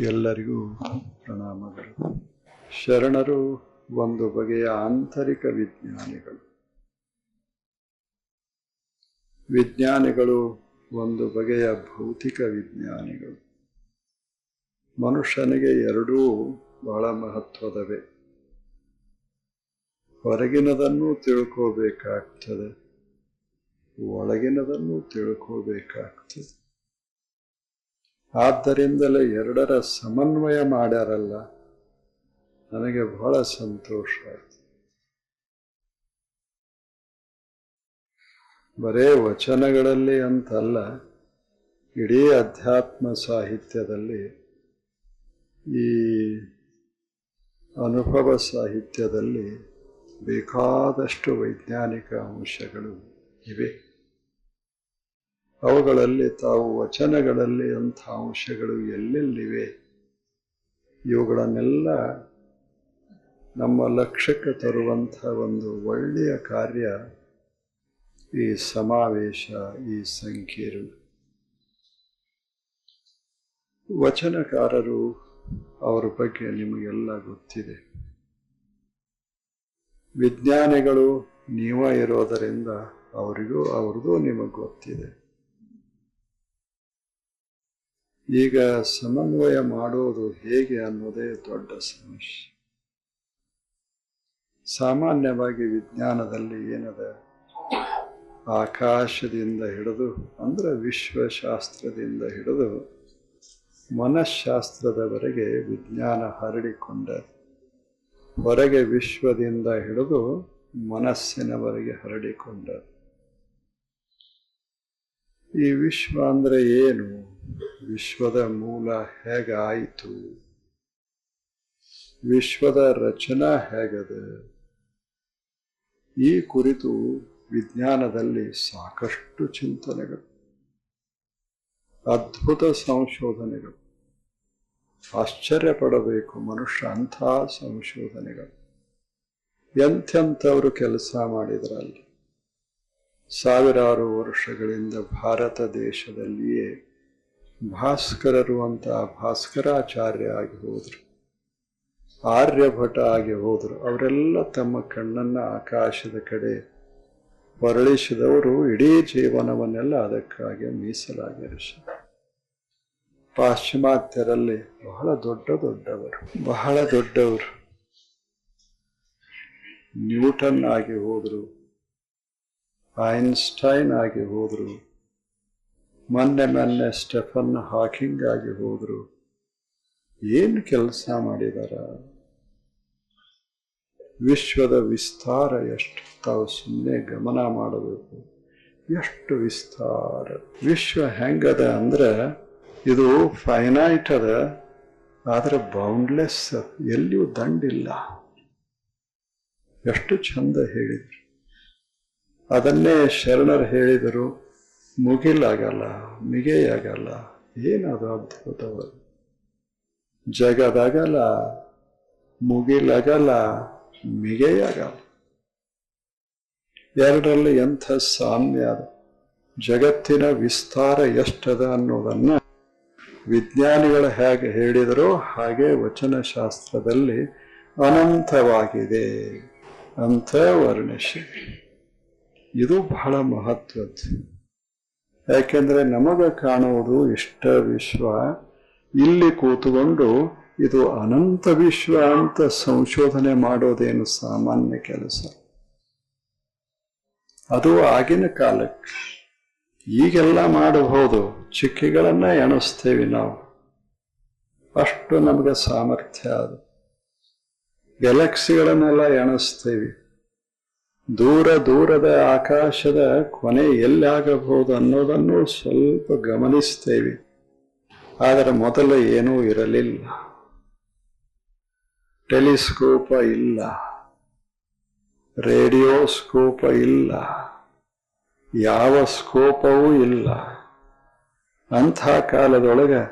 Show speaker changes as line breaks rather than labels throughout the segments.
ಎಲ್ಲರಿಗೂ ಪ್ರಣಾಮಗಳು. ಶರಣರು ಒಂದು ಬಗೆಯ ಆಂತರಿಕ ವಿಜ್ಞಾನಿಗಳು. ವಿಜ್ಞಾನಿಗಳು ಒಂದು ಬಗೆಯ ಭೌತಿಕ ವಿಜ್ಞಾನಿಗಳು. ಮನುಷ್ಯನಿಗೆ ಎರಡೂ ಬಹಳ ಮಹತ್ವದವೇ. ಹೊರಗಿನದನ್ನು ತಿಳ್ಕೋಬೇಕಾಗ್ತದೆ, ಒಳಗಿನದನ್ನು ತಿಳ್ಕೋಬೇಕಾಗ್ತದೆ. ಆದ್ದರಿಂದಲೇ ಎರಡರ ಸಮನ್ವಯ ಮಾಡ್ಯಾರಲ್ಲ, ನನಗೆ ಬಹಳ ಸಂತೋಷ ಆಯಿತು. ಬರೇ ವಚನಗಳಲ್ಲಿ ಅಂತಲ್ಲ, ಇಡೀ ಅಧ್ಯಾತ್ಮ ಸಾಹಿತ್ಯದಲ್ಲಿ ಈ ಅನುಭವ ಸಾಹಿತ್ಯದಲ್ಲಿ ಬೇಕಾದಷ್ಟು ವೈಜ್ಞಾನಿಕ ಅಂಶಗಳು ಇವೆ. ಅವುಗಳಲ್ಲಿ ತಾವು ವಚನಗಳಲ್ಲಿ ಅಂಥ ಅಂಶಗಳು ಎಲ್ಲೆಲ್ಲಿವೆ? ಇವುಗಳನ್ನೆಲ್ಲ ನಮ್ಮ ಲಕ್ಷ್ಯಕ್ಕೆ ತರುವಂಥ ಒಂದು ಒಳ್ಳೆಯ ಕಾರ್ಯ ಈ ಸಮಾವೇಶ, ಈ ಸಂಕೀರ್ಣ. ವಚನಕಾರರು ಅವರ ಬಗ್ಗೆ ನಿಮಗೆಲ್ಲ ಗೊತ್ತಿದೆ. ವಿಜ್ಞಾನಿಗಳು ನೀವ ಇರೋದರಿಂದ ಅವರಿಗೂ ಅವ್ರದ್ದು ನಿಮಗೆ ಗೊತ್ತಿದೆ. ಈಗ ಸಮನ್ವಯ ಮಾಡೋದು ಹೇಗೆ ಅನ್ನೋದೇ ದೊಡ್ಡ ಸಮಸ್ಯೆ. ಸಾಮಾನ್ಯವಾಗಿ ವಿಜ್ಞಾನದಲ್ಲಿ ಏನಿದೆ? ಆಕಾಶದಿಂದ ಹಿಡಿದು, ಅಂದ್ರೆ ವಿಶ್ವಶಾಸ್ತ್ರದಿಂದ ಹಿಡಿದು, ಮನಃಶಾಸ್ತ್ರದವರೆಗೆ ವಿಜ್ಞಾನ ಹರಡಿಕೊಂಡ ಹೊರಗೆ ವಿಶ್ವದಿಂದ ಹಿಡಿದು, ಮನಸ್ಸಿನವರೆಗೆ ಹರಡಿಕೊಂಡ ಈ ವಿಶ್ವ ಅಂದರೆ ಏನು? ವಿಶ್ವದ ಮೂಲ ಹೇಗಾಯಿತು? ವಿಶ್ವದ ರಚನಾ ಹೇಗದೆ? ಈ ಕುರಿತು ವಿಜ್ಞಾನದಲ್ಲಿ ಸಾಕಷ್ಟು ಚಿಂತನೆಗಳು, ಅದ್ಭುತ ಸಂಶೋಧನೆಗಳು ಆಶ್ಚರ್ಯ ಪಡಬೇಕು ಮನುಷ್ಯ ಅಂಥ ಸಂಶೋಧನೆಗಳು. ಎಂಥೆಂಥವರು ಕೆಲಸ ಮಾಡಿದ್ರಲ್ಲಿ? ಸಾವಿರಾರು ವರ್ಷಗಳಿಂದ ಭಾರತ ದೇಶದಲ್ಲಿಯೇ ಭಾಸ್ಕರರು ಅಂತ ಭಾಸ್ಕರಾಚಾರ್ಯ ಆಗಿ ಹೋದರು. ಆರ್ಯಭಟ ಆಗಿ ಹೋದರು. ಅವರೆಲ್ಲ ತಮ್ಮ ಕಣ್ಣನ್ನು ಆಕಾಶದ ಕಡೆ ಹೊರಳಿಸಿದವರು ಇಡೀ ಜೀವನವನ್ನೆಲ್ಲ ಅದಕ್ಕಾಗಿ ಮೀಸಲಾಗಿರಿಸಿದರು ಪಾಶ್ಚಿಮಾತ್ಯರಲ್ಲಿ ಬಹಳ ದೊಡ್ಡ ದೊಡ್ಡವರು, ಬಹಳ ದೊಡ್ಡವರು. ನ್ಯೂಟನ್ ಆಗಿ ಹೋದರು, ಐನ್ಸ್ಟೈನ್ ಆಗಿ ಹೋದ್ರು. ಮೊನ್ನೆ ಮೊನ್ನೆ ಸ್ಟೆಫನ್ ಹಾಕಿಂಗ್ ಆಗಿ ಹೋದ್ರು. ಏನು ಕೆಲಸ ಮಾಡಿದಾರ? ವಿಶ್ವದ ವಿಸ್ತಾರ ಎಷ್ಟು? ತಾವು ಸುಮ್ಮನೆ ಗಮನ ಮಾಡಬೇಕು. ಎಷ್ಟು ವಿಸ್ತಾರ? ವಿಶ್ವ ಹೆಂಗದ ಅಂದ್ರೆ ಇದು ಫೈನೈಟ್ ಅದ, ಆದ್ರೆ ಬೌಂಡ್ಲೆಸ್ ಎಲ್ಲಿಯೂ ದಂಡಿಲ್ಲ. ಎಷ್ಟು ಚಂದ ಹೇಳಿದರು. ಅದನ್ನೇ ಶರಣರು ಹೇಳಿದರು. ಮುಗಿಲಾಗಲ್ಲ ಮಿಗೆಯಾಗಲ್ಲ ಏನದು ಅದ್ಭುತವಾಗಿ ಜಗದಾಗಲ್ಲ ಮುಗಿಲಾಗಲ್ಲ ಮಿಗೆಯಾಗಲ್ಲ ಎರಡರಲ್ಲಿ ಎಂಥ ಸಾಮ್ಯ ಅದು? ಜಗತ್ತಿನ ವಿಸ್ತಾರ ಎಷ್ಟದ ಅನ್ನೋದನ್ನ ವಿಜ್ಞಾನಿಗಳು ಹೇಗೆ ಹೇಳಿದರೋ ಹಾಗೆ ವಚನಶಾಸ್ತ್ರದಲ್ಲಿ ಅನಂತವಾಗಿದೆ ಅಂತ ವರ್ಣಿಸಿ. ಇದು ಬಹಳ ಮಹತ್ವದ್ದು. ಯಾಕೆಂದ್ರೆ ನಮಗೆ ಕಾಣುವುದು ಇಷ್ಟ ವಿಶ್ವ. ಇಲ್ಲಿ ಕೂತುಕೊಂಡು ಇದು ಅನಂತ ವಿಶ್ವ ಅಂತ ಸಂಶೋಧನೆ ಮಾಡೋದೇನು ಸಾಮಾನ್ಯ ಕೆಲಸ? ಅದು ಆಗಿನ ಕಾಲಕ್ಕೆ. ಈಗೆಲ್ಲ ಮಾಡಬಹುದು ಚಿಕ್ಕಿಗಳನ್ನ ಎಣಿಸ್ತೇವೆ ನಾವು. ಅಷ್ಟು ನಮಗೆ ಸಾಮರ್ಥ್ಯ ಅದು. ಗ್ಯಾಲಕ್ಸಿಗಳನ್ನೆಲ್ಲ ಎಣಿಸ್ತೇವೆ. ದೂರ ದೂರದ ಆಕಾಶದ ಕೊನೆ ಎಲ್ಲಾಗಬಹುದು ಅನ್ನೋದನ್ನು ಸ್ವಲ್ಪ ಗಮನಿಸ್ತೇವೆ ಆದರೆ ಮೊದಲು ಏನೂ ಇರಲಿಲ್ಲ. ಟೆಲಿಸ್ಕೋಪ ಇಲ್ಲ. ರೇಡಿಯೋಸ್ಕೋಪ ಇಲ್ಲ. ಯಾವ ಸ್ಕೋಪವೂ ಇಲ್ಲ. ಅಂಥ ಕಾಲದೊಳಗೆ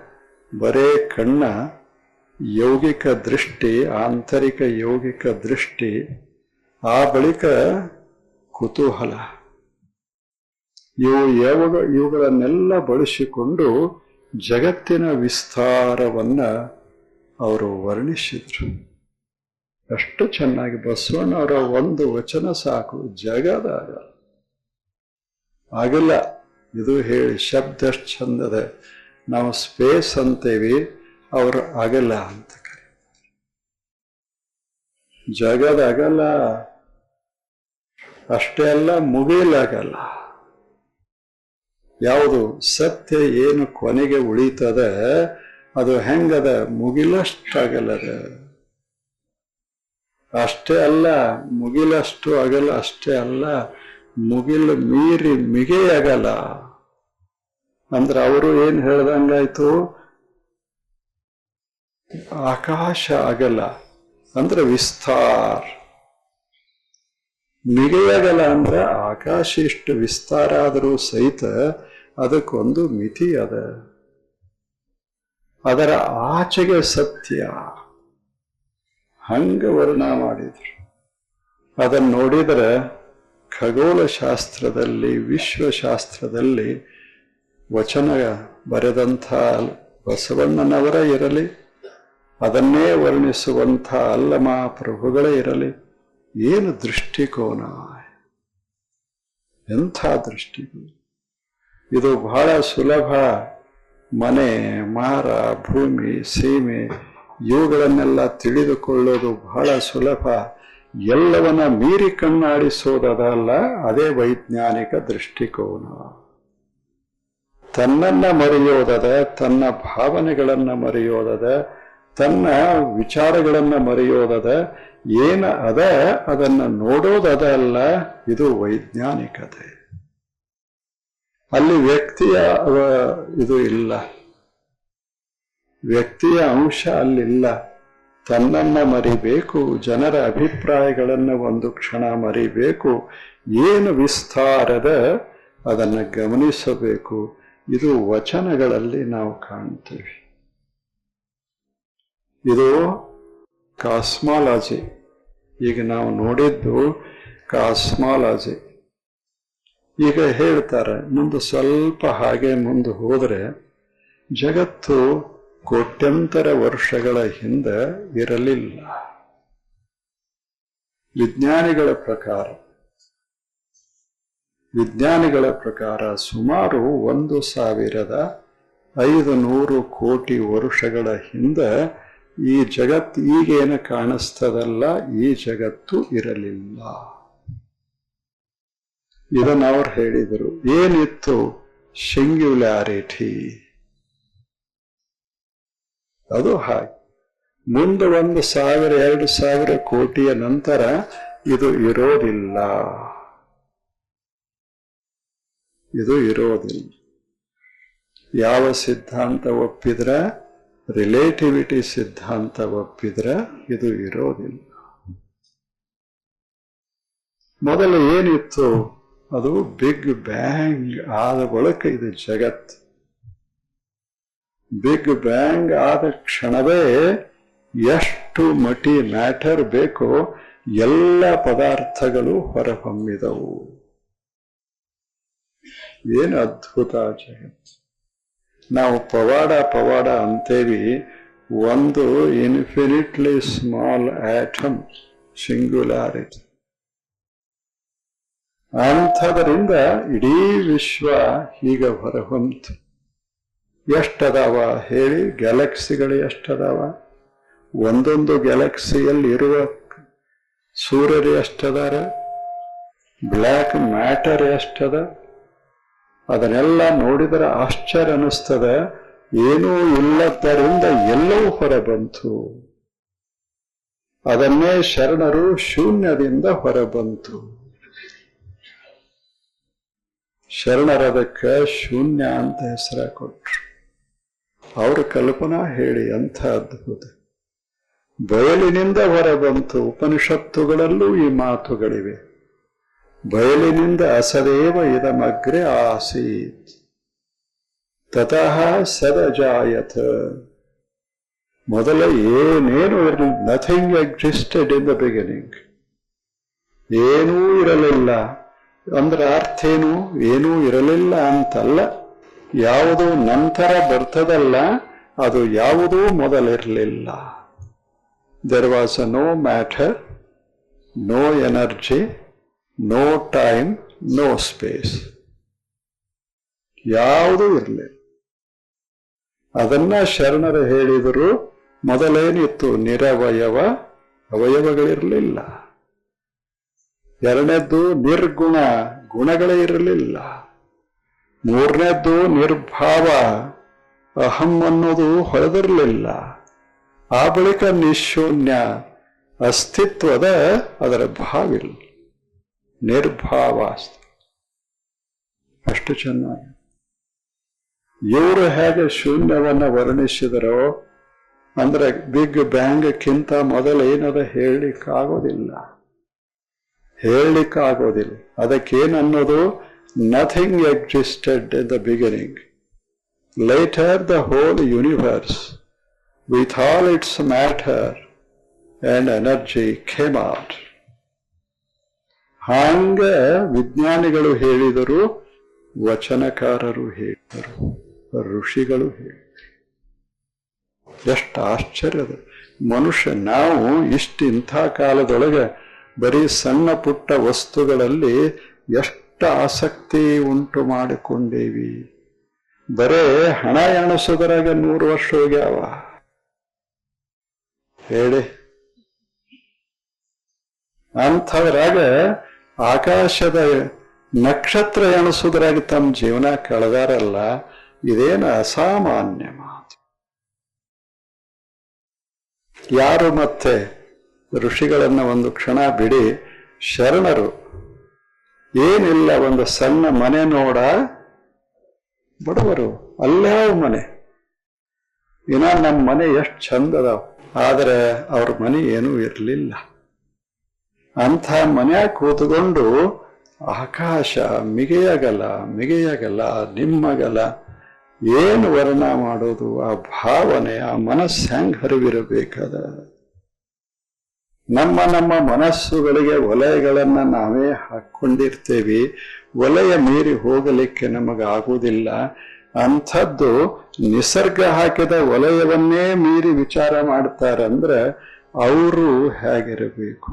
ಬರೇ ಕಣ್ಣ ಯೌಗಿಕ ದೃಷ್ಟಿ, ಆಂತರಿಕ ಯೌಗಿಕ ದೃಷ್ಟಿ ಆ ಬಳಿಕ ಕುತೂಹಲ. ಇವು ಯಾವಾಗ ಇವುಗಳನ್ನೆಲ್ಲ ಬಳಸಿಕೊಂಡು ಜಗತ್ತಿನ ವಿಸ್ತಾರವನ್ನ ಅವರು ವರ್ಣಿಸಿದ್ರು. ಎಷ್ಟು ಚೆನ್ನಾಗಿ ಬಸವಣ್ಣವರ ಒಂದು ವಚನ ಸಾಕು, ಜಗದಾಗ. ಆಗಲ್ಲ ಇದು ಹೇಳಿ ಶಬ್ದ ಎಷ್ಟು ಚಂದದ ನಾವು ಸ್ಪೇಸ್ ಅಂತೇವಿ, ಅವರು ಆಗಲ್ಲ ಅಂತ ಕರೀತಾರೆ. ಜಗದ ಅಗಲ ಅಷ್ಟೇ ಅಲ್ಲ, ಮುಗಿಲಾಗಲ್ಲ. ಯಾವುದು ಸತ್ಯ ಏನು ಕೊನೆಗೆ ಉಳಿತದ, ಅದು ಹೆಂಗದ ಮುಗಿಲಷ್ಟಾಗಲ್ಲದ. ಅಷ್ಟೇ ಅಲ್ಲ, ಮುಗಿಲಷ್ಟು ಆಗಲ್ಲ, ಅಷ್ಟೇ ಅಲ್ಲ, ಮುಗಿಲ್ ಮೀರಿ ಮಿಗೆಯಾಗಲ್ಲ. ಅಂದ್ರೆ ಅವರು ಏನ್ ಹೇಳ್ದಂಗಾಯ್ತು? ಆಕಾಶ ಆಗಲ್ಲ. ಅಂದ್ರೆ ವಿಸ್ತಾರ. ಮಿಗೆಯಾಗಲ್ಲ ಅಂದ್ರೆ ಆಕಾಶ ಇಷ್ಟು ವಿಸ್ತಾರ ಆದರೂ ಸಹಿತ ಅದಕ್ಕೊಂದು ಮಿತಿ ಅದ. ಅದರ ಆಚೆಗೆ ಸತ್ಯ. ಹಂಗ ವರ್ಣ ಮಾಡಿದ್ರು. ಅದನ್ನು ನೋಡಿದರೆ ಖಗೋಳ ಶಾಸ್ತ್ರದಲ್ಲಿ, ವಿಶ್ವಶಾಸ್ತ್ರದಲ್ಲಿ ವಚನ ಬರೆದಂಥ ಬಸವಣ್ಣನವರ ಇರಲಿ, ಅದನ್ನೇ ವರ್ಣಿಸುವಂಥ ಅಲ್ಲಮ ಪ್ರಭುಗಳೇ ಇರಲಿ ಏನು ದೃಷ್ಟಿಕೋನ? ಎಂಥ ದೃಷ್ಟಿಕೋನ? ಇದು ಬಹಳ ಸುಲಭ ಮನೆ, ಮಾರ, ಭೂಮಿ, ಸೀಮೆ, ಇವುಗಳನ್ನೆಲ್ಲ ತಿಳಿದುಕೊಳ್ಳೋದು ಬಹಳ ಸುಲಭ. ಎಲ್ಲವನ್ನ ಮೀರಿ ಕಣ್ಣಾಡಿಸೋದಲ್ಲ ಅದೇ ವೈಜ್ಞಾನಿಕ ದೃಷ್ಟಿಕೋನ. ತನ್ನನ್ನ ಮರೆಯೋದದ, ತನ್ನ ಭಾವನೆಗಳನ್ನ ಮರೆಯೋದದ, ತನ್ನ ವಿಚಾರಗಳನ್ನ ಮರೆಯೋದದ ಏನ ಅದ, ಅದನ್ನ ನೋಡೋದದ ಅಲ್ಲ ಇದು ವೈಜ್ಞಾನಿಕತೆ. ಅಲ್ಲಿ ವ್ಯಕ್ತಿಯ ಇದು ಇಲ್ಲ. ವ್ಯಕ್ತಿಯ ಅಂಶ ಅಲ್ಲಿಲ್ಲ. ತನ್ನನ್ನ ಮರಿಬೇಕು, ಜನರ ಅಭಿಪ್ರಾಯಗಳನ್ನ ಒಂದು ಕ್ಷಣ ಮರಿಬೇಕು, ಏನು ವಿಸ್ತಾರದ ಅದನ್ನು ಗಮನಿಸಬೇಕು. ಇದು ವಚನಗಳಲ್ಲಿ ನಾವು ಕಾಣ್ತೇವೆ. ಇದು ಕಾಸ್ಮಾಲಜಿ. ಈಗ ನಾವು ನೋಡಿದ್ದು ಕಾಸ್ಮಾಲಜಿ. ಈಗ ಹೇಳ್ತಾರೆ, ಮುಂದೆ ಸ್ವಲ್ಪ ಹಾಗೆ ಮುಂದೆ ಹೋದರೆ ಜಗತ್ತು ಕೋಟ್ಯಂತರ ವರ್ಷಗಳ ಹಿಂದೆ ಇರಲಿಲ್ಲ. ವಿಜ್ಞಾನಿಗಳ ಪ್ರಕಾರ ವಿಜ್ಞಾನಿಗಳ ಪ್ರಕಾರ ಸುಮಾರು ಒಂದು ಸಾವಿರದ ಐದು ನೂರು ಕೋಟಿ ವರ್ಷಗಳ ಹಿಂದೆ ಈ ಜಗತ್ತು ಈಗೇನು ಕಾಣಿಸ್ತದಲ್ಲ, ಈ ಜಗತ್ತು ಇರಲಿಲ್ಲ. ಇದನ್ನ ಅವ್ರು ಹೇಳಿದರು, ಏನಿತ್ತು? ಸಿಂಗ್ಯುಲಾರಿಟಿ ಅದು ಹಾಗೆ. ಮುಂದೆ ಒಂದು ಸಾವಿರ, ಎರಡು ಸಾವಿರ ಕೋಟಿಯ ನಂತರ ಇದು ಇರೋದಿಲ್ಲ. ಇದು ಇರೋದಿಲ್ಲ. ಯಾವ ಸಿದ್ಧಾಂತ ಒಪ್ಪಿದ್ರ ರಿಲೇಟಿವಿಟಿ ಸಿದ್ಧಾಂತ ಒಪ್ಪಿದ್ರೆ ಇದು ಇರೋದಿಲ್ಲ. ಮೊದಲು ಏನಿತ್ತು? ಅದು ಬಿಗ್ ಬ್ಯಾಂಗ್ ಆದ ಬಳಿಕ ಇದು ಜಗತ್ ಬಿಗ್ ಬ್ಯಾಂಗ್ ಆದ ಕ್ಷಣವೇ ಎಷ್ಟು ಮಟಿ ಮ್ಯಾಟರ್ ಬೇಕೋ ಎಲ್ಲ ಪದಾರ್ಥಗಳು ಹೊರಹೊಮ್ಮಿದವು. ಏನು ಅದ್ಭುತ ಜಗತ್ ನಾವು ಪವಾಡ ಪವಾಡ ಅಂತೇವಿ, ಒಂದು ಇನ್ಫಿನಿಟ್ಲಿ ಸ್ಮಾಲ್ ಆಟಮ್ ಸಿಂಗ್ಯುಲಾರಿಟಿ ಅಂಥದರಿಂದ ಇಡೀ ವಿಶ್ವ ಈಗ ಹೊರಹೊಂತು ಎಷ್ಟದಾವ ಹೇಳಿ ಗ್ಯಾಲಕ್ಸಿಗಳು ಎಷ್ಟದಾವ? ಒಂದೊಂದು ಗ್ಯಾಲಕ್ಸಿಯಲ್ಲಿ ಇರುವ ಸೂರ್ಯರು ಎಷ್ಟದಾರ? Black matter ಎಷ್ಟದ? ಅದನ್ನೆಲ್ಲ ನೋಡಿದರೆ ಆಶ್ಚರ್ಯ ಅನ್ನಿಸ್ತದೆ. ಏನೂ ಇಲ್ಲದರಿಂದ ಎಲ್ಲವೂ ಹೊರಬಂತು. ಅದನ್ನೇ ಶರಣರು ಶೂನ್ಯದಿಂದ ಹೊರಬಂತು. ಶರಣರದಕ್ಕೆ ಶೂನ್ಯ ಅಂತ ಹೆಸರ ಕೊಟ್ರು. ಅವ್ರ ಕಲ್ಪನಾ ಹೇಳಿ ಅಂಥ ಅದ್ಭುತ. ಬಯಲಿನಿಂದ ಹೊರಬಂತು. ಉಪನಿಷತ್ತುಗಳಲ್ಲೂ ಈ ಮಾತುಗಳಿವೆ. ಬಯಲಿನಿಂದ ಅಸದೇವ ಇದಮಗ್ರೆ ಆಸೀತ್. ತತಃ ಸದಜಾಯತ. ಮೊದಲ ಏನೇನು ಇರಲಿ nothing existed in the beginning ಏನೂ ಇರಲಿಲ್ಲ. ಅಂದ್ರೆ ಅರ್ಥ ಏನು? ಏನೂ ಇರಲಿಲ್ಲ ಅಂತಲ್ಲ. ಯಾವುದು ನಂತರ ಬರ್ತದಲ್ಲ, ಅದು ಯಾವುದೂ ಮೊದಲಿರಲಿಲ್ಲ. There was no matter no energy no time no space ಯಾವುದೂ ಇರಲಿಲ್ಲ ಅದನ್ನ ಶರಣರು ಹೇಳಿದರು, ಮೊದಲೇನಿತ್ತು? ನಿರವಯವ, ಅವಯವಗಳಿರಲಿಲ್ಲ. ಎರಡನೇದ್ದು, ನಿರ್ಗುಣ ಗುಣಗಳೇ ಇರಲಿಲ್ಲ. ಮೂರನೇದ್ದು, ನಿರ್ಭಾವ, ಅಹಂ ಅನ್ನೋದು ಹೊಳೆದಿರಲಿಲ್ಲ ಆ ಬಳಿಕ ನಿಶೂನ್ಯ ಅಸ್ತಿತ್ವದ ಅದರ ಭಾವಿಲ್ಲ. ನಿರ್ಭಾವ ಅಷ್ಟು ಚೆನ್ನಾಗಿ. ಇವರು ಹೇಗೆ ಶೂನ್ಯವನ್ನ ವರ್ಣಿಸಿದರೋ, ಅಂದ್ರೆ ಬಿಗ್ ಬ್ಯಾಂಗ್ಕ್ಕಿಂತ ಮೊದಲು ಏನದ ಹೇಳಲಿಕ್ಕಾಗೋದಿಲ್ಲ. ಹೇಳಲಿಕ್ಕಾಗೋದಿಲ್ಲ. ಅದಕ್ಕೇನನ್ನೋದು? Nothing existed in the beginning later the whole universe with all its matter and energy came out ಹಾಂಗ ವಿಜ್ಞಾನಿಗಳು ಹೇಳಿದರು, ವಚನಕಾರರು ಹೇಳಿದರು, ಋಷಿಗಳು ಹೇಳಿದರು. ಎಷ್ಟು ಆಶ್ಚರ್ಯದ ಮನುಷ್ಯ, ನಾವು ಇಷ್ಟು ಇಂಥ ಕಾಲದೊಳಗೆ ಬರೀ ಸಣ್ಣ ಪುಟ್ಟ ವಸ್ತುಗಳಲ್ಲಿ ಎಷ್ಟು ಆಸಕ್ತಿ ಉಂಟು ಮಾಡಿಕೊಂಡೇವಿ. ಬರೇ ಹಣ ಎಣಸೋದ್ರಾಗ ನೂರು ವರ್ಷ ಹೋಗ್ಯಾವ. ಹೇಳಿ. ಅಂಥದ್ರಾಗ ಆಕಾಶದ ನಕ್ಷತ್ರ ಎಣಸೋದ್ರಾಗ ತಮ್ಮ ಜೀವನ ಕಳೆದಾರಲ್ಲ, ಇದೇನು ಅಸಾಮಾನ್ಯ ಮಾತು. ಯಾರು ಮತ್ತೆ ಋಷಿಗಳನ್ನ ಒಂದು ಕ್ಷಣ ಬಿಡಿ, ಶರಣರು, ಏನಿಲ್ಲ ಒಂದು ಸಣ್ಣ ಮನೆ ನೋಡ, ಬಡವರು, ಅಲ್ಲೇ ಮನೆ. ಇನ್ನ ನಮ್ಮ ಮನೆ ಎಷ್ಟು ಚಂದ ಅದಾವ. ಆದರೆ ಅವ್ರ ಮನೆ ಏನೂ ಇರಲಿಲ್ಲ. ಅಂಥ ಮನ್ಯಾಗ ಕೂತ್ಕೊಂಡು ಆಕಾಶ ಮಿಗೆಯಗಲ ಮಿಗೆಯಗಲ, ನಿಮ್ಮಗಲ, ಏನು ವರ್ಣ ಮಾಡೋದು? ಆ ಭಾವನೆ, ಆ ಮನಸ್ಸು ಹೆಂಗ್ ಹರಿವಿರಬೇಕದ ನಮ್ಮ ನಮ್ಮ ಮನಸ್ಸುಗಳಿಗೆ ವಲಯಗಳನ್ನ ನಾವೇ ಹಾಕೊಂಡಿರ್ತೇವಿ ವಲಯ ಮೀರಿ ಹೋಗಲಿಕ್ಕೆ ನಮಗಾಗುವುದಿಲ್ಲ ಅಂಥದ್ದು ನಿಸರ್ಗ ಹಾಕಿದ ವಲಯವನ್ನೇ ಮೀರಿ ವಿಚಾರ ಮಾಡ್ತಾರಂದ್ರೆ, ಅವರು ಹೇಗಿರಬೇಕು?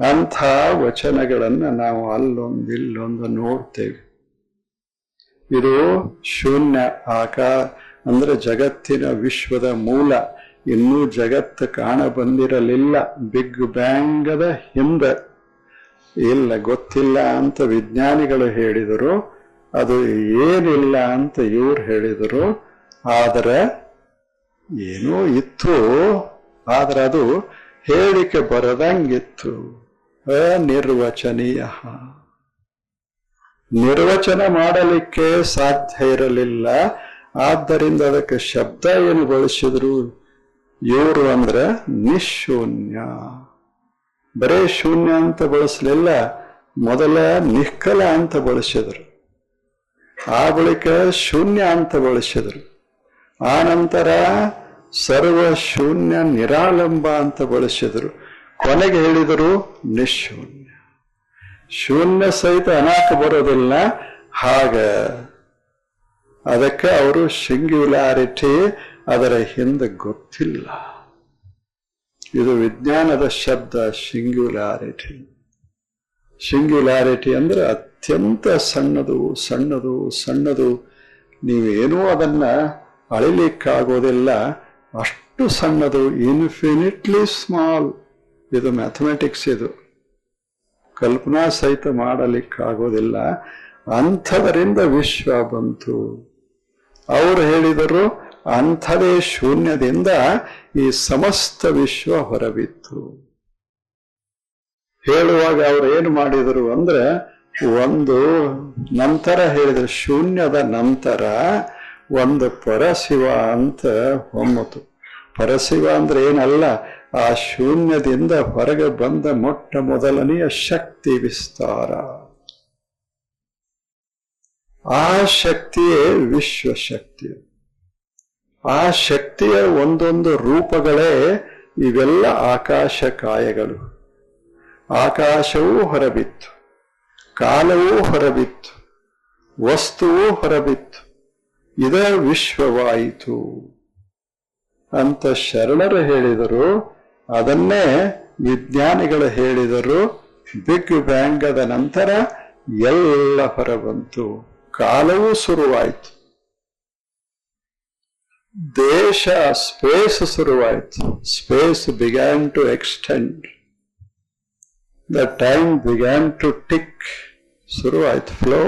ಅಂಥ ವಚನಗಳನ್ನು ನಾವು ಅಲ್ಲೊಂದು ಇಲ್ಲೊಂದು ನೋಡ್ತೇವೆ. ಇದು ಶೂನ್ಯ ಆಕಾ ಅಂದ್ರೆ ಜಗತ್ತಿನ ವಿಶ್ವದ ಮೂಲ. ಇನ್ನೂ ಜಗತ್ತು ಕಾಣ ಬಂದಿರಲಿಲ್ಲ ಬಿಗ್ ಬ್ಯಾಂಗದ ಹಿಂದೆ. ಇಲ್ಲ, ಗೊತ್ತಿಲ್ಲ ಅಂತ ವಿಜ್ಞಾನಿಗಳು ಹೇಳಿದರು, ಅದು ಏನಿಲ್ಲ ಅಂತ ಇವ್ರು ಹೇಳಿದರು. ಆದರೆ, ಏನೋ ಇತ್ತು, ಆದ್ರೆ ಅದು ಹೇಳಿಕೆ ಬರದಂಗಿತ್ತು. ಅನಿರ್ವಚನೀಯ. ನಿರ್ವಚನ ಮಾಡಲಿಕ್ಕೆ ಸಾಧ್ಯ ಇರಲಿಲ್ಲ. ಆದ್ದರಿಂದ ಅದಕ್ಕೆ ಶಬ್ದ ಏನು ಬಳಸಿದ್ರು? ಇವರು ಅಂದ್ರೆ ನಿಶೂನ್ಯ. ಬರೇ ಶೂನ್ಯ ಅಂತ ಬಳಸಲಿಲ್ಲ, ಮೊದಲ ನಿಷ್ಕಲ ಅಂತ ಬಳಸಿದ್ರು. ಆ ಬಳಿಕ ಶೂನ್ಯ ಅಂತ ಬಳಸಿದ್ರು. ಆ ನಂತರ ಸರ್ವ ಶೂನ್ಯ ನಿರಾಲಂಬ ಅಂತ ಬಳಸಿದ್ರು. ಕೊನೆಗೆ ಹೇಳಿದರು ನಿಶೂನ್ಯ. ಶೂನ್ಯ ಸಹಿತ ಅನಾಥ ಬರೋದಿಲ್ಲ. ಹಾಗ ಅದಕ್ಕೆ ಅವರು ಸಿಂಗ್ಯುಲಾರಿಟಿ ಅದರ ಹಿಂದೆ ಗೊತ್ತಿಲ್ಲ. ಇದು ವಿಜ್ಞಾನದ ಶಬ್ದ ಸಿಂಗ್ಯುಲಾರಿಟಿ ಸಿಂಗ್ಯುಲಾರಿಟಿ ಅಂದ್ರೆ ಅತ್ಯಂತ ಸಣ್ಣದು ಸಣ್ಣದು ಸಣ್ಣದು. ನೀವೇನೂ ಅದನ್ನ ಅಳಿಲಿಕ್ಕಾಗೋದಿಲ್ಲ. ಅಷ್ಟು ಸಣ್ಣದು ಇನ್ಫಿನಿಟ್ಲಿ ಸ್ಮಾಲ್ ಇದು ಮ್ಯಾಥಮೆಟಿಕ್ಸ್ ಇದು. ಕಲ್ಪನಾ ಸಹಿತ ಮಾಡಲಿಕ್ಕಾಗೋದಿಲ್ಲ. ಅಂಥದರಿಂದ ವಿಶ್ವ ಬಂತು. ಅವರು ಹೇಳಿದರು, ಅಂಥದೇ ಶೂನ್ಯದಿಂದ ಈ ಸಮಸ್ತ ವಿಶ್ವ ಹೊರಬಿತ್ತು. ಹೇಳುವಾಗ ಅವರು ಏನು ಮಾಡಿದರು ಅಂದ್ರೆ, ಒಂದು ನಂತರ ಹೇಳಿದರು, ಶೂನ್ಯದ ನಂತರ ಒಂದು ಪರಶಿವ ಅಂತ ಹೊಮ್ಮತು. ಪರಶಿವ ಅಂದ್ರೆ ಏನಲ್ಲ ಆ ಶೂನ್ಯದಿಂದ ಹೊರಗೆ ಬಂದ ಮೊಟ್ಟ ಮೊದಲನೆಯ ಶಕ್ತಿ ವಿಸ್ತಾರ. ಆ ಶಕ್ತಿಯೇ ವಿಶ್ವಶಕ್ತಿ. ಆ ಶಕ್ತಿಯ ಒಂದೊಂದು ರೂಪಗಳೇ ಇವೆಲ್ಲ ಆಕಾಶ ಕಾಯಗಳು. ಆಕಾಶವೂ ಹೊರಬಿತ್ತು, ಕಾಲವೂ ಹೊರಬಿತ್ತು, ವಸ್ತುವೂ ಹೊರಬಿತ್ತು, ಇದ ವಿಶ್ವವಾಯಿತು. ಅಂತ ಶರಣರು ಹೇಳಿದರು ಅದನ್ನೇ ವಿಜ್ಞಾನಿಗಳು ಹೇಳಿದರು ಬಿಗ್ ಬ್ಯಾಂಗದ ನಂತರ ಎಲ್ಲ ಹೊರಬಂತು. ಕಾಲವೂ ಶುರುವಾಯಿತು. ದೇಶ ಸ್ಪೇಸ್ ಶುರುವಾಯಿತು. Space began to extend. The time began to tick. ಶುರುವಾಯಿತು, ಫ್ಲೋ.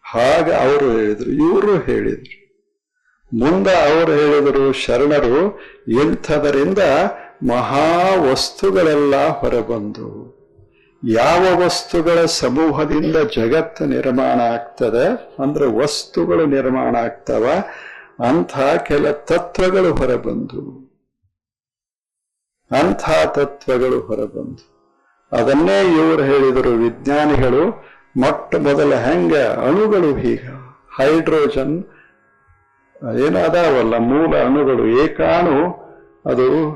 ಹಾಗೆ ಅವರು ಹೇಳಿದರು, ಇವರು ಹೇಳಿದರು. ಮುಂದೆ ಅವರು ಹೇಳಿದರು ಶರಣರು ಇಂಥದರಿಂದ ಮಹಾ ವಸ್ತುಗಳೆಲ್ಲ ಹೊರಬಂದು, ಯಾವ ವಸ್ತುಗಳ ಸಮೂಹದಿಂದ ಜಗತ್ತು ನಿರ್ಮಾಣ ಆಗ್ತದೆ, ಅಂದ್ರೆ ವಸ್ತುಗಳು ನಿರ್ಮಾಣ ಆಗ್ತವ, ಅಂಥ ಕೆಲ ತತ್ವಗಳು ಹೊರಬಂದು. ಅಂಥ ತತ್ವಗಳು ಹೊರಬಂದು. ಅದನ್ನೇ ಇವರು ಹೇಳಿದರು ವಿಜ್ಞಾನಿಗಳು, ಮೊಟ್ಟ ಮೊದಲ ಹೆಂಗ ಅಣುಗಳು ಹೀಗ ಹೈಡ್ರೋಜನ್ ಏನು ಅದಾವಲ್ಲ ಮೂಲ ಅಣುಗಳು, ಏಕಾಣು ಅದು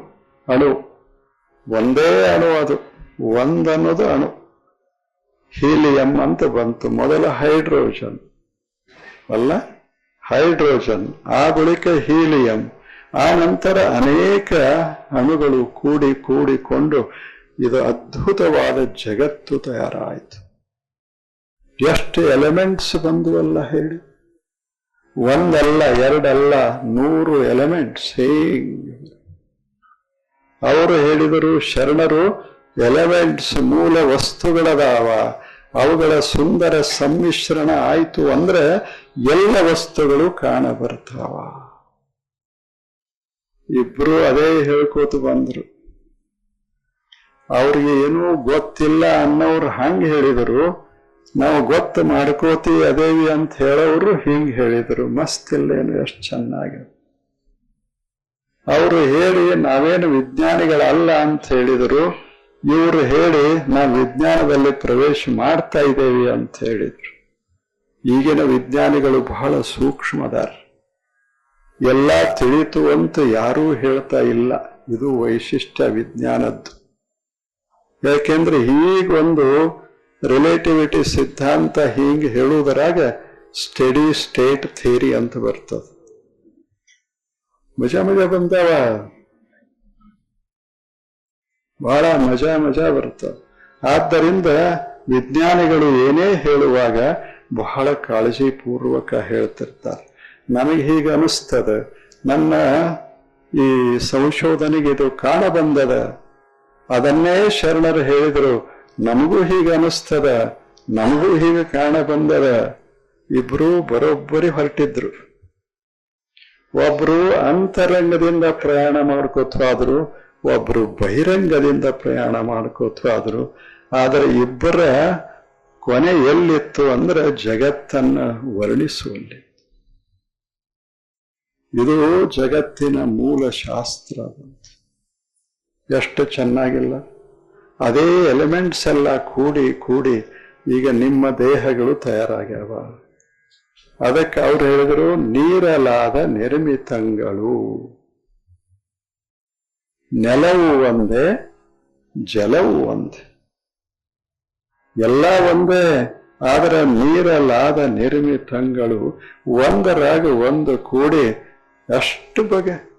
ಅಣು. ಒಂದೇ ಅಣು ಅದು, ಒಂದನ್ನೋದು ಅಣು. ಹೀಲಿಯಂ ಅಂತ ಬಂತು, ಮೊದಲ ಹೈಡ್ರೋಜನ್. ಅಲ್ಲ? ಹೈಡ್ರೋಜನ್, ಆ ಬಳಿಕ ಹೀಲಿಯಂ, ಆ ನಂತರ ಅನೇಕ ಅಣುಗಳು ಕೂಡಿ ಕೂಡಿಕೊಂಡು ಇದು ಅದ್ಭುತವಾದ ಜಗತ್ತು ತಯಾರಾಯಿತು. ಎಷ್ಟು ಎಲಿಮೆಂಟ್ಸ್ ಬಂದುವಲ್ಲ ಹೇಳಿ? ಒಂದಲ್ಲ, ಎರಡಲ್ಲ, ನೂರು ಎಲಿಮೆಂಟ್ಸ್ ಹೇಗೆ ಅವರು ಹೇಳಿದರು, ಶರಣರು ಎಲಿಮೆಂಟ್ಸ್ ಮೂಲ ವಸ್ತುಗಳದಾವ, ಅವುಗಳ ಸುಂದರ ಸಮ್ಮಿಶ್ರಣ ಆಯಿತು ಅಂದ್ರೆ ಎಲ್ಲ ವಸ್ತುಗಳು ಕಾಣ ಬರ್ತಾವ ಇಬ್ರು ಅದೇ ಹೇಳ್ಕೋತ ಬಂದ್ರು. ಅವ್ರಿಗೆ ಏನೂ ಗೊತ್ತಿಲ್ಲ ಅನ್ನೋರು ಹಂಗೆ ಹೇಳಿದರು ನಾವು ಗೊತ್ತು ಮಾಡ್ಕೋತಿ ಅದೇವಿ ಅಂತ ಹೇಳೋರು ಹಿಂಗ್ ಹೇಳಿದರು. ಮಸ್ತ್ ಇಲ್ಲೇನು ಎಷ್ಟು ಚೆನ್ನಾಗಿ. ಅವರು ಹೇಳಿ, ನಾವೇನು ವಿಜ್ಞಾನಿಗಳಲ್ಲ ಅಂತ ಹೇಳಿದರು. ಇವರು ಹೇಳಿ, ನಾವು ವಿಜ್ಞಾನದಲ್ಲಿ ಪ್ರವೇಶ ಮಾಡ್ತಾ ಇದ್ದೇವೆ ಅಂತ ಹೇಳಿದ್ರು. ಈಗಿನ ವಿಜ್ಞಾನಿಗಳು ಬಹಳ ಸೂಕ್ಷ್ಮದಾರ. ಎಲ್ಲ ತಿಳಿತು ಅಂತ ಯಾರೂ ಹೇಳ್ತಾ ಇಲ್ಲ. ಇದು ವೈಶಿಷ್ಟ್ಯ ವಿಜ್ಞಾನದ್ದು. ಯಾಕೆಂದ್ರೆ ಹೀಗೊಂದು ರಿಲೇಟಿವಿಟಿ ಸಿದ್ಧಾಂತ ಹೀಗೆ ಹೇಳುವುದರಾಗ ಸ್ಟಡಿ ಸ್ಟೇಟ್ ಥಿಯರಿ ಅಂತ ಬರ್ತದ. ಮಜಾ ಮಜಾ ಬಂದಾವ. ಬಹಳ ಮಜಾ ಮಜಾ ಬರ್ತದ. ಆದ್ದರಿಂದ ವಿಜ್ಞಾನಿಗಳು ಏನೇ ಹೇಳುವಾಗ ಬಹಳ ಕಾಳಜಿ ಪೂರ್ವಕ ಹೇಳ್ತಿರ್ತಾರೆ. ನನಗೆ ಹೀಗೆ ಅನಿಸ್ತದ. ನನ್ನ ಈ ಸಂಶೋಧನೆಗೆ ಇದು ಕಾಣ ಬಂದದ ಅದನ್ನೇ ಶರಣರು ಹೇಳಿದರು. ನಮಗೂ ಹೀಗೆ ಅನಿಸ್ತದ ನಮಗೂ ಹೀಗೆ ಕಾಣ ಬಂದದ. ಇಬ್ರು ಬರೋಬ್ಬರಿ ಹೊರಟಿದ್ರು. ಒಬ್ರು ಅಂತರಂಗದಿಂದ ಪ್ರಯಾಣ ಮಾಡ್ಕೋತಾದ್ರು ಒಬ್ರು ಬಹಿರಂಗದಿಂದ ಪ್ರಯಾಣ ಮಾಡ್ಕೋತಾದ್ರು ಆದ್ರೆ ಇಬ್ಬರ ಕೊನೆ ಎಲ್ಲಿತ್ತು ಅಂದ್ರೆ ಜಗತ್ತನ್ನ ವರ್ಣಿಸುವಲ್ಲಿ. ಇದು ಜಗತ್ತಿನ ಮೂಲ ಶಾಸ್ತ್ರ. ಎಷ್ಟು ಚೆನ್ನಾಗಿಲ್ಲ. ಅದೇ ಎಲಿಮೆಂಟ್ಸ್ ಎಲ್ಲ ಕೂಡಿ ಕೂಡಿ ಈಗ ನಿಮ್ಮ ದೇಹಗಳು ತಯಾರಾಗ್ಯಾವ. ಅದಕ್ಕೆ ಅವ್ರು ಹೇಳಿದ್ರು, ನೀರಲಾದ ನಿರ್ಮಿತಂಗಳು. ನೆಲವು ಒಂದೇ, ಜಲವು ಒಂದೇ. ಎಲ್ಲ ಒಂದೇ, ಆದರೆ ನೀರಲಾದ ನಿರ್ಮಿತಂಗಳು ಒಂದರಾಗ ಒಂದು ಕೂಡಿ ಅಷ್ಟು ಬಗೆ.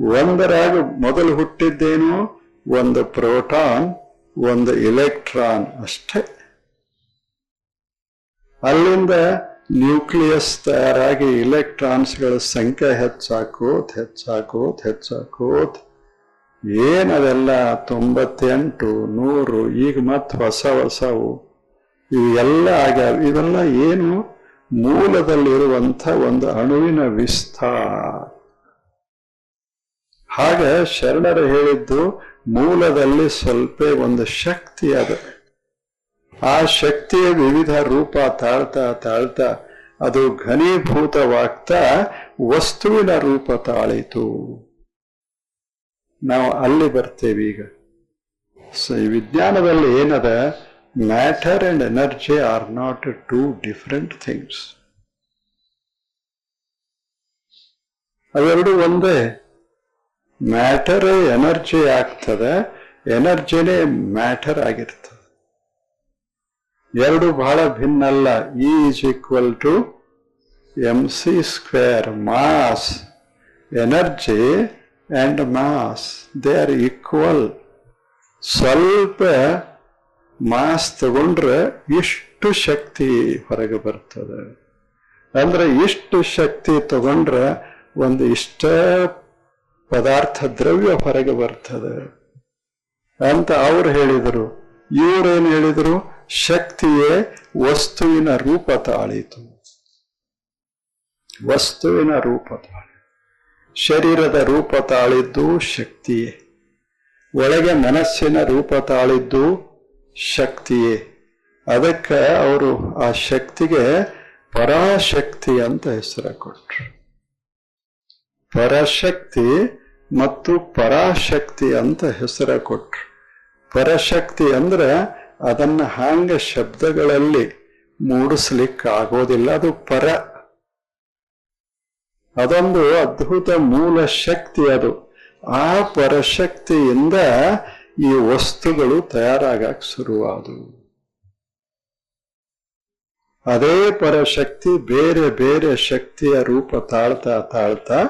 ಒಂದರಾಗ ಮೊದಲು ಹುಟ್ಟಿದ್ದೇನು ಒಂದು ಪ್ರೋಟಾನ್, ಒಂದು ಇಲೆಕ್ಟ್ರಾನ್ ಅಷ್ಟೇ. ಅಲ್ಲಿಂದ ನ್ಯೂಕ್ಲಿಯಸ್ ತಯಾರಾಗಿ ಇಲೆಕ್ಟ್ರಾನ್ಸ್ಗಳ ಸಂಖ್ಯೆ ಹೆಚ್ಚಾಕೋತ್ ಹೆಚ್ಚಾಕೋತ್ ಹೆಚ್ಚಾಕೋತ್. ಏನದೆಲ್ಲ ತೊಂಬತ್ತೆಂಟು, ನೂರು, ಈಗ ಮತ್ತೆ ಹೊಸ ಹೊಸವು. ಇವೆಲ್ಲ ಆಗ್ಯಾವ. ಇವೆಲ್ಲ ಏನು? ಮೂಲದಲ್ಲಿರುವಂಥ ಒಂದು ಅಣುವಿನ ವಿಸ್ತಾರ. ಹಾಗೆ ಶರಣರು ಹೇಳಿದ್ದು ಮೂಲದಲ್ಲಿ ಸ್ವಲ್ಪ ಒಂದು ಶಕ್ತಿ ಅದು. ಆ ಶಕ್ತಿಯ ವಿವಿಧ ರೂಪ ತಾಳ್ತಾ ತಾಳ್ತಾ ಅದು ಘನೀಭೂತವಾಗ್ತಾ ವಸ್ತುವಿನ ರೂಪ ತಾಳಿತು. ನಾವು ಅಲ್ಲಿ ಬರ್ತೇವೆ ಈಗ. ಸೊ ಈ ವಿಜ್ಞಾನದಲ್ಲಿ ಏನದ? Matter and energy are not two different things ಅವೆರಡು ಒಂದೇ. ಮ್ಯಾಟರ್ ಎನರ್ಜಿ ಆಗ್ತದೆ ಎನರ್ಜಿನೇ ಮ್ಯಾಟರ್ ಆಗಿರ್ತದೆ. ಎರಡು ಬಹಳ ಭಿನ್ನ ಅಲ್ಲ. Is equal to M C square mass energy and mass they are equal ಸ್ವಲ್ಪ ಮಾಸ್ ತಗೊಂಡ್ರೆ ಇಷ್ಟು ಶಕ್ತಿ ಹೊರಗೆ ಬರ್ತದೆ. ಅಂದ್ರೆ ಇಷ್ಟು ಶಕ್ತಿ ತಗೊಂಡ್ರೆ ಒಂದು ಇಷ್ಟ ಪದಾರ್ಥ ದ್ರವ್ಯ ಹೊರಗೆ ಬರ್ತದೆ ಅಂತ ಅವ್ರು ಹೇಳಿದರು. ಇವರೇನು ಹೇಳಿದರು? ಶಕ್ತಿಯೇ ವಸ್ತುವಿನ ರೂಪ ತಾಳಿತು. ವಸ್ತುವಿನ ರೂಪ ತಾಳಿ ಶರೀರದ ರೂಪ ತಾಳಿದ್ದು ಶಕ್ತಿಯೇ. ಒಳಗೆ ಮನಸ್ಸಿನ ರೂಪ ತಾಳಿದ್ದು ಶಕ್ತಿಯೇ. ಅದಕ್ಕೆ ಅವರು ಆ ಶಕ್ತಿಗೆ ಪರಾಶಕ್ತಿ ಅಂತ ಹೆಸರು ಕೊಟ್ರು. ಪರಶಕ್ತಿ ಮತ್ತು ಪರಾಶಕ್ತಿ ಅಂತ ಹೆಸರ ಕೊಟ್ರು. ಪರಶಕ್ತಿ ಅಂದ್ರೆ ಅದನ್ನ ಹಾಂಗ ಶಬ್ದಗಳಲ್ಲಿ ಮೂಡಿಸ್ಲಿಕ್ಕೆ ಆಗೋದಿಲ್ಲ ಅದು ಪರ. ಅದೊಂದು ಅದ್ಭುತ ಮೂಲ ಶಕ್ತಿ ಅದು. ಆ ಪರಶಕ್ತಿಯಿಂದ ಈ ವಸ್ತುಗಳು ತಯಾರಾಗಕ್ಕೆ ಶುರುವಾದವು ಅದೇ ಪರಶಕ್ತಿ ಬೇರೆ ಬೇರೆ ಶಕ್ತಿಯ ರೂಪ ತಾಳ್ತಾ ತಾಳ್ತಾ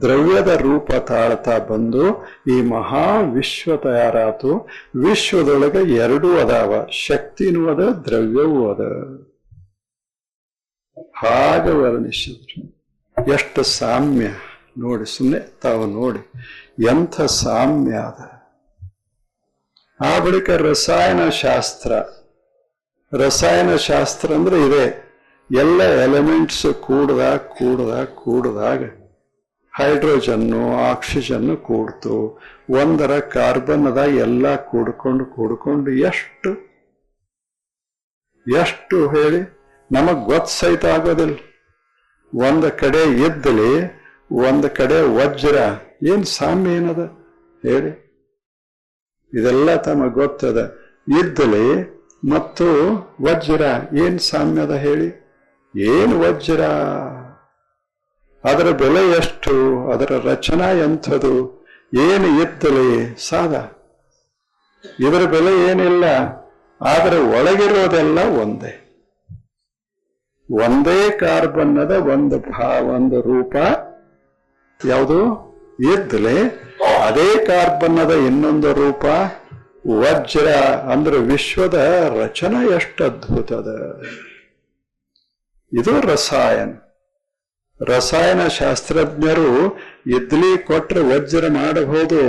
ದ್ರವ್ಯದ ರೂಪ ತಾಳ್ತಾ ಬಂದು ಈ ಮಹಾ ವಿಶ್ವ ತಯಾರಾತು. ವಿಶ್ವದೊಳಗೆ ಎರಡೂ ಅದಾವ. ಶಕ್ತಿನೂ ಅದ, ದ್ರವ್ಯವೂ ಅದ. ಹಾಗೆ ವರ್ಣಿಸಿದ್ರು. ಎಷ್ಟು ಸಾಮ್ಯ. ನೋಡಿ ಸುಮ್ಮನೆ ತಾವು ನೋಡಿ. ಎಂಥ ಸಾಮ್ಯ ಅದ. ಆ ಬಳಿಕ ರಸಾಯನ ಶಾಸ್ತ್ರ. ರಸಾಯನ ಶಾಸ್ತ್ರ ಅಂದ್ರೆ ಇದೆ. ಎಲ್ಲ ಎಲಿಮೆಂಟ್ಸ್ ಕೂಡದಾಗ ಕೂಡದಾಗ ಕೂಡ್ದಾಗ ಹೈಡ್ರೋಜನ್ನು, ಆಕ್ಸಿಜನ್ನು ಕೂಡ್ತು. ಒಂದರ ಕಾರ್ಬನ್ ಅದ ಎಲ್ಲ ಕೂಡ್ಕೊಂಡು ಕೂಡ್ಕೊಂಡು ಎಷ್ಟು? ಎಷ್ಟು ಹೇಳಿ? ನಮಗ್ ಗೊತ್ತ ಸಹಿತ ಆಗೋದಿಲ್ಲ. ಒಂದ ಕಡೆ ಇದ್ದಲಿ ಒಂದ ಕಡೆ ವಜ್ರ. ಏನ್ ಸಾಮ್ಯ ಏನದ? ಹೇಳಿ. ಇದೆಲ್ಲ ತಮಗೆ ಗೊತ್ತದ. ಇದ್ದಲಿ ಮತ್ತು ವಜ್ರ, ಏನ್ ಸಾಮ್ಯದ ಹೇಳಿ? ಏನ್ ವಜ್ರ? ಅದರ ಬೆಲೆ ಎಷ್ಟು? ಅದರ ರಚನಾ ಎಂಥದು? ಏನು ಇದ್ದಲಿ ಸಾದ. ಇದರ ಬೆಲೆ ಏನಿಲ್ಲ, ಆದರೆ ಒಳಗಿರೋದೆಲ್ಲ ಒಂದೇ. ಒಂದೇ ಕಾರ್ಬನ್ನದ ಒಂದು ಭಾ, ಒಂದು ರೂಪ. ಯಾವುದು? ಇದ್ದಲೆ ಅದೇ ಕಾರ್ಬನ್ನದ ಇನ್ನೊಂದು ರೂಪ. ವಜ್ರ ಅಂದ್ರೆ ವಿಶ್ವದ ರಚನೆ ಎಷ್ಟು ಅದ್ಭುತದ ಇದು ರಸಾಯನ. ರಸಾಯನ ಶಾಸ್ತ್ರಜ್ಞರು ಇದ್ಲಿ ಕೊಟ್ಟರೆ ವಜ್ರ ಮಾಡಬಹುದು.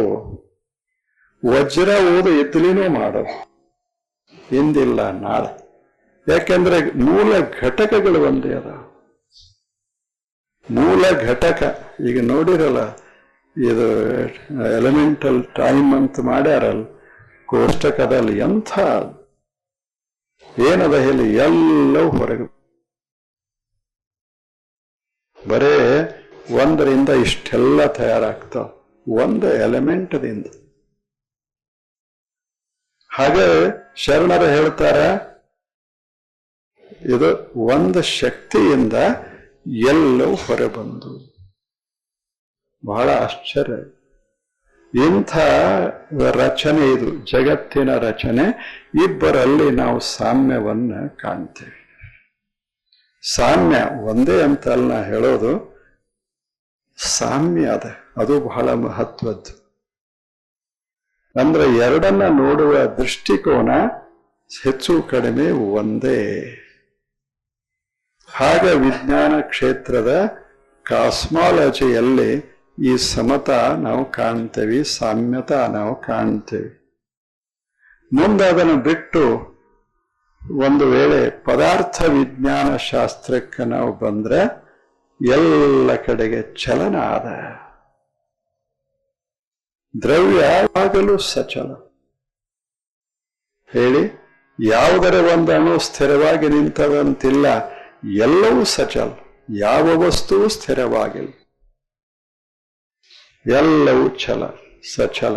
ವಜ್ರ ಓದು ಇದ್ಲಿನೂ ಮಾಡೋದು. ಇಂದಿಲ್ಲ, ನಾಳೆ. ಯಾಕೆಂದ್ರೆ ಮೂಲ ಘಟಕಗಳು ಒಂದೇ ಅದ. ಮೂಲ ಘಟಕ, ಈಗ ನೋಡಿರಲ್ಲ, ಇದು ಎಲಿಮೆಂಟಲ್ ಟೈಮ್ ಅಂತ ಮಾಡ್ಯಾರಲ್ಲ, ಕೋಷ್ಟಕದಲ್ಲಿ ಎಂಥ ಏನದ ಹೇಳಿ, ಎಲ್ಲವೂ ಹೊರಗೆ ಬರೇ ಒಂದರಿಂದ ಇಷ್ಟೆಲ್ಲ ತಯಾರಾಗ್ತಾವ ಒಂದು ಎಲಿಮೆಂಟ್ದಿಂದ. ಹಾಗೆ ಶರಣರು ಹೇಳ್ತಾರೆ, ಇದು ಒಂದು ಶಕ್ತಿಯಿಂದ ಎಲ್ಲವೂ ಹೊರಬಂದು ಬಹಳ ಆಶ್ಚರ್ಯ. ಇಂಥ ರಚನೆ ಇದು, ಜಗತ್ತಿನ ರಚನೆ. ಇಬ್ಬರಲ್ಲಿ ನಾವು ಸಾಮ್ಯವನ್ನ ಕಾಣ್ತೇವೆ. ಸಾಮ್ಯ ಒಂದೇ ಅಂತ ಅಲ್ಲ ಹೇಳೋದು. ಸಾಮ್ಯ ಅದ. ಅದು ಬಹಳ ಮಹತ್ವದ್ದು. ಅಂದ್ರೆ ಎರಡನ್ನ ನೋಡುವ ದೃಷ್ಟಿಕೋನ ಹೆಚ್ಚು ಕಡಿಮೆ ಒಂದೇ. ಹಾಗೆ ವಿಜ್ಞಾನ ಕ್ಷೇತ್ರದ ಕಾಸ್ಮಾಲಜಿಯಲ್ಲಿ ಈ ಸಮತ ನಾವು ಕಾಣ್ತೇವೆ, ಸಾಮ್ಯತ ನಾವು ಕಾಣ್ತೇವೆ. ಮುಂದೆ ಅದನ್ನು ಬಿಟ್ಟು ಒಂದು ವೇಳೆ ಪದಾರ್ಥ ವಿಜ್ಞಾನ ಶಾಸ್ತ್ರಕ್ಕೆ ನಾವು ಬಂದ್ರೆ ಎಲ್ಲ ಕಡೆಗೆ ಚಲನ ಆದ. ದ್ರವ್ಯ ಯಾವಾಗಲೂ ಸಚಲ. ಹೇಳಿ, ಯಾವುದರ ಒಂದು ಸ್ಥಿರವಾಗಿ ನಿಂತದಂತಿಲ್ಲ, ಎಲ್ಲವೂ ಸಚಲ. ಯಾವ ವಸ್ತುವು ಸ್ಥಿರವಾಗಿಲ್ಲ. ಎಲ್ಲವೂ ಛಲ ಸಚಲ.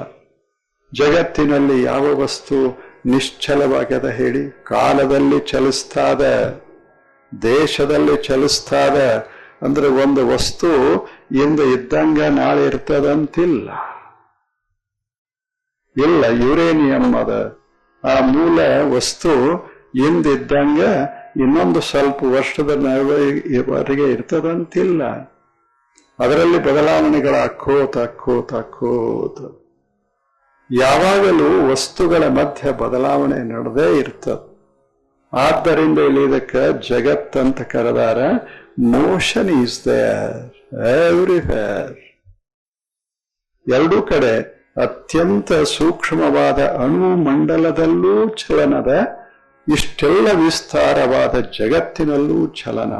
ಜಗತ್ತಿನಲ್ಲಿ ಯಾವ ವಸ್ತು ನಿಶ್ಚಲವಾಗ್ಯದ ಹೇಳಿ, ಕಾಲದಲ್ಲಿ ಚಲಿಸ್ತಾದ, ದೇಶದಲ್ಲಿ ಚಲಿಸ್ತಾದ, ಅಂದ್ರೆ ಒಂದು ವಸ್ತು ಇಂದು ಇದ್ದಂಗ ನಾಳೆ ಇರ್ತದಂತಿಲ್ಲ. ಇಲ್ಲ, ಯುರೇನಿಯಂ ಅದ. ಆ ಮೂಲ ವಸ್ತು ಇಂದಿದ್ದಂಗ ಇನ್ನೊಂದು ಸ್ವಲ್ಪ ವರ್ಷದ ನಡುವರೆಗೆ ಇರ್ತದಂತಿಲ್ಲ. ಅದರಲ್ಲಿ ಬದಲಾವಣೆಗಳಾಕೋತ ಅಕ್ಕೋತ ಅಕ್ಕೋತ ಯಾವಾಗಲೂ ವಸ್ತುಗಳ ಮಧ್ಯೆ ಬದಲಾವಣೆ ನಡೆದೇ ಇರ್ತದೆ. ಆದ್ದರಿಂದ ಇಲ್ಲಿ ಇದಕ್ಕೆ ಜಗತ್ತಂತ ಕರೆದಾರ. ಮೋಷನ್ ಈಸ್ ದೇರ್ ಎವ್ರಿವೇರ್ ಎರಡೂ ಕಡೆ ಅತ್ಯಂತ ಸೂಕ್ಷ್ಮವಾದ ಅಣು ಮಂಡಲದಲ್ಲೂ ಚಲನದ ಇಷ್ಟೆಲ್ಲ ವಿಸ್ತಾರವಾದ ಜಗತ್ತಿನಲ್ಲೂ ಚಲನ